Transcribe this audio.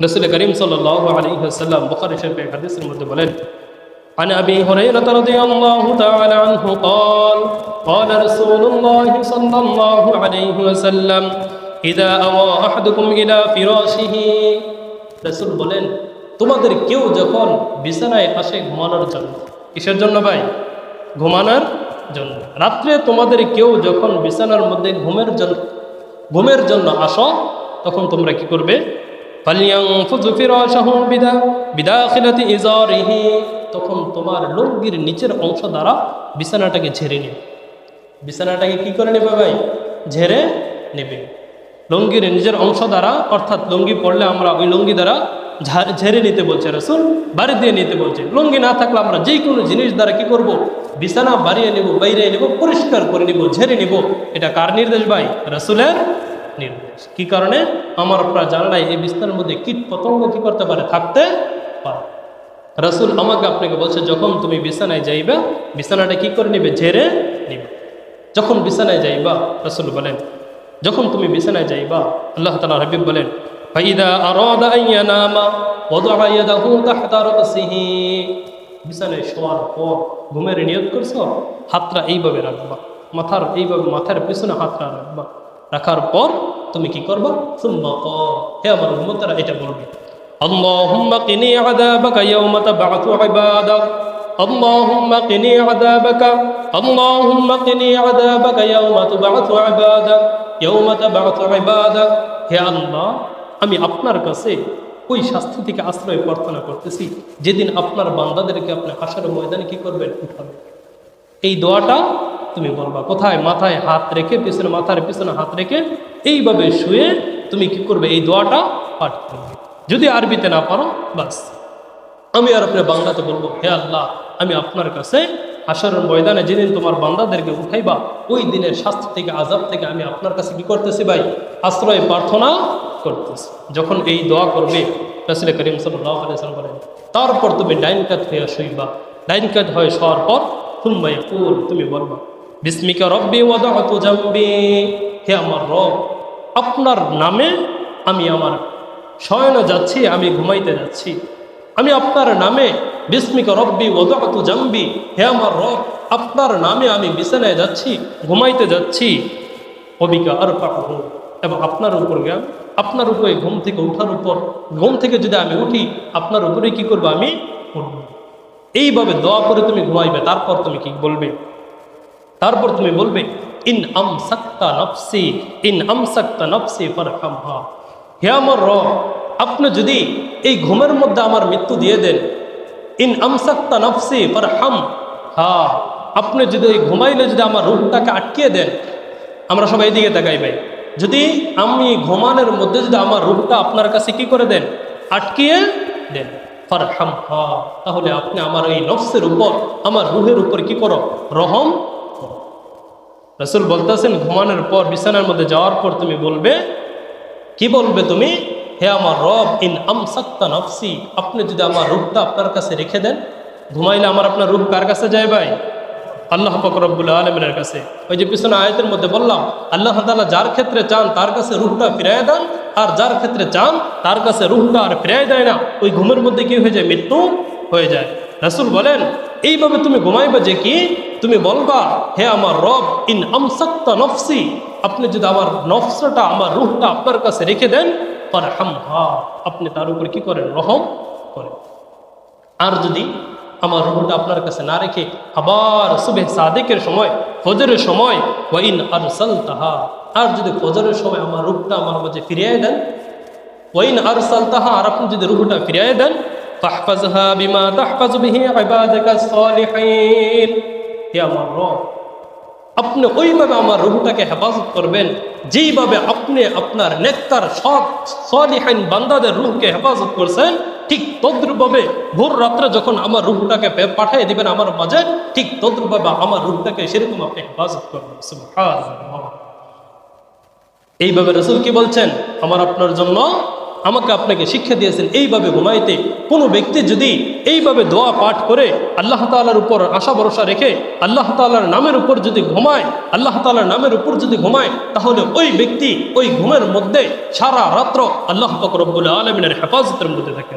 রসুল করিম সাল্লাল্লাহু আলাইহি ওয়াসাল্লাম বুখারী শরীফের হাদিসের মধ্যে বলেন عن أبي هريرة رضي الله تعالى عنه قال قال رسول الله صلى الله عليه وسلم إذا أوى أحدكم إلى فراشه রসুল বলেন তোমাদের কেউ যখন বিছানায় আসে ঘুমানোর জন্য কিসের জন্য ভাই ঘুমানোর জন্য রাত্রে তোমাদের কেউ যখন বিছানার মধ্যে ঘুমের জন্য ঘুমের জন্য আসো তখন তোমরা কি করবে ফালিয়াংফুযু ফিরাশাহু বিদা, বিদাখিলাতি ইজারিহি, তখন তোমার লুঙ্গির নিচের অংশ দ্বারা বিছানাটাকে ঝেড়ে নেবে। বিছানাটাকে কি করে নেবে ভাই? ঝেড়ে নেবে। লুঙ্গির নিজের অংশ দ্বারা, অর্থাৎ লুঙ্গি পড়লে আমরা ওই লুঙ্গি দ্বারা ঝেড়ে নিতে বলছে রসুল, বাড়ি দিয়ে নিতে বলছে। লুঙ্গি না থাকলে আমরা যে কোনো জিনিস দ্বারা কি করব। বিছানা বাড়িয়ে নেব, বাইরে নেব, পরিষ্কার করে নিব, ঝেড়ে নিব। এটা কার নির্দেশ ভাই? রসুলের কি কারণে? আমার আপনার জানালাই এই বিস্তারের মধ্যে কীট পতঙ্গ কি করতে পারে? থাকতে পারে। রসুল আমাকে আপনাকে বলছে, যখন তুমি বিছানায় যাইবা, বিছানাটা কি করে নিবে? ঝেড়ে নিবে। যখন বিছানায় যাইবা, রসুল বলেন, যখন তুমি বিছানায় যাইবা, আল্লাহ তালা হাবিব বলেন বিছানায় শোয়ার পর ঘুমের নিয়ত করছ? হাতটা এইভাবে রাখবা। মাথার এইভাবে, মাথার পিছনে হাতটা রাখবা। রাখার পর তুমি কি করবা সুম্মা কর হে আমার উম্মতরা এটা বলবে اللهم قني عذابك يوم تبعث عبادك اللهم قني عذابك اللهم قني عذابك يوم تبعث عبادك يوم تبعث عبادك হে আল্লাহ আমি আপনার কাছে ওই শাস্তি থেকে আশ্রয় প্রার্থনা করতেছি যেদিন আপনার বান্দাদেরকে আপনি হাসার ময়দানে কি করবেন উঠাবেন এই দোয়াটা তুমি বলবা, কোথায়? মাথায় হাত রেখে, পিছনে, মাথার পিছনে হাত রেখে এইভাবে শুয়ে তুমি কি করবে? এই দোয়াটা পাঠ করবে। যদি আরবিতে না পারো, বাস। আমি আর আপনার বাংলাতে বলব, হে আল্লাহ, আমি আপনার কাছে হাসরের ময়দানে যেদিন তোমার বান্দাদেরকে উঠাইবা, ওই দিনের শাস্তি থেকে আজাব থেকে আমি আপনার কাছে কি করতেছি ভাই? আশ্রয় প্রার্থনা করতেছি। যখন এই দোয়া করবে, রাসুল করিম সাল্লাম বলেন, তারপর তুমি ডাইন কাত হইয়া শুইবা। ডাইন কাত হয়ে শোয়ার পর তুমি বলবা বিস্মিকা রব্বি ওয়াদাতু জাম্বি। হে আমার রব, আপনার নামে আমি আমার শয়নে যাচ্ছি, আমি ঘুমাইতে যাচ্ছি। আমি আপনার নামে বিস্মিক রব্বি ওদাতু জাম্বি। হে আমার রব, আপনার নামে আমি বিছানায় যাচ্ছি, ঘুমাইতে যাচ্ছি। অবিকা আর পাঠাবো এবং আপনার উপর জ্ঞান, আপনার উপরে ঘুম থেকে উঠার উপর, ঘুম থেকে যদি আমি উঠি, আপনার উপরে কি করব আমি? এইভাবে দোয়া করে তুমি ঘুমাইবে, তারপর তুমি কি বলবে? তারপর তুমি বলবে, ইন আম সাক্তা নফসি, ইন আম সাক্তা নফসি ফারহামহা। হে আমার র আপনি যদি এই ঘুমের মধ্যে আমার মৃত্যু দিয়ে দেন, ইন আমসাক্তা নফসি ফারহাম, হা, আপনি যদি এই ঘুমাইলে যদি আমার রূপটাকে আটকিয়ে দেন, আমরা সবাই এদিকে তাকাই ভাই, যদি আমি ঘুমানোর মধ্যে যদি আমার রূপটা আপনার কাছে কি করে দেন? আটকিয়ে দেন ফারহাম হা তাহলে আপনি আমার এই নফসের উপর, আমার রুহের উপর কি করো? রহম। রসুল বলতেছেন, ঘুমানোর পর, বিছানার মধ্যে যাওয়ার পর তুমি বলবে, কি বলবে তুমি? হে আমার রব, ইন নফসি, আপনি যদি আমার রূপটা আপনার কাছে রেখে দেন, ঘুমাইলে আমার আপনার রূপ কার কাছে যায় ভাই? আল্লাহ ফকরবুল আলমের কাছে। ওই যে পিছনে আয়তের মধ্যে বললাম, আল্লাহ তালা যার ক্ষেত্রে চান তার কাছে রুহটা ফিরাই দেন, আর যার ক্ষেত্রে চান তার কাছে রুহটা আর ফিরাই দেয় না, ওই ঘুমের মধ্যে কি হয়ে যায়? মৃত্যু হয়ে যায়। রাসুল বলেন, এইভাবে তুমি ঘুমাইবে যে কি? তুমি বলবা, হে আমার রব, ইন আমসাক্তা নফসি, আপনি যদি আমার নফসটা, আমার রুহটা আপনার কাছে রেখে দেন পর হাম হা আপনি তার উপর কি করেন? রহম করেন। আর যদি আমার রুহটা আপনার কাছে না রেখে আবার সুবে সাদেকের সময়, ফজরের সময় ওয়াইন আর তাহা আর যদি ফজরের সময় আমার রূপটা আমার মাঝে ফিরিয়ে দেন ওয়াইন আর তাহা আর আপনি যদি রুহটা ফিরিয়ে দেন, ফাহফাজহা বিমা তাহফাজ বিহি ইবাদাকা সালিহিন। হে আমার রব, আপনি ওইভাবে আমার রুহটাকে হেফাজত করবেন, যেইভাবে আপনি আপনার নেকটার সৎ সলিহাইন বান্দাদের রুহকে হেফাজত করছেন, ঠিক তদ্রুপভাবে ভোর রাত্রে যখন আমার রুহটাকে পাঠিয়ে দিবেন আমার মাঝে, ঠিক তদ্রুপভাবে আমার রুহটাকে সেরকম আপনি হেফাজত করবেন। এইভাবে রসুল কি বলছেন আমার আপনার জন্য আমাকে আপনাকে শিক্ষা দিয়েছেন এইভাবে ঘুমাইতে। কোনো ব্যক্তি যদি এইভাবে দোয়া পাঠ করে, আল্লাহ তালার উপর আশা ভরসা রেখে, আল্লাহ তালার নামের উপর যদি ঘুমায়, আল্লাহ তালার নামের উপর যদি ঘুমায়, তাহলে ওই ব্যক্তি ওই ঘুমের মধ্যে সারা রাত্র আল্লাহ পাক রব্বুল আলমিনের হেফাজতের মধ্যে থাকে।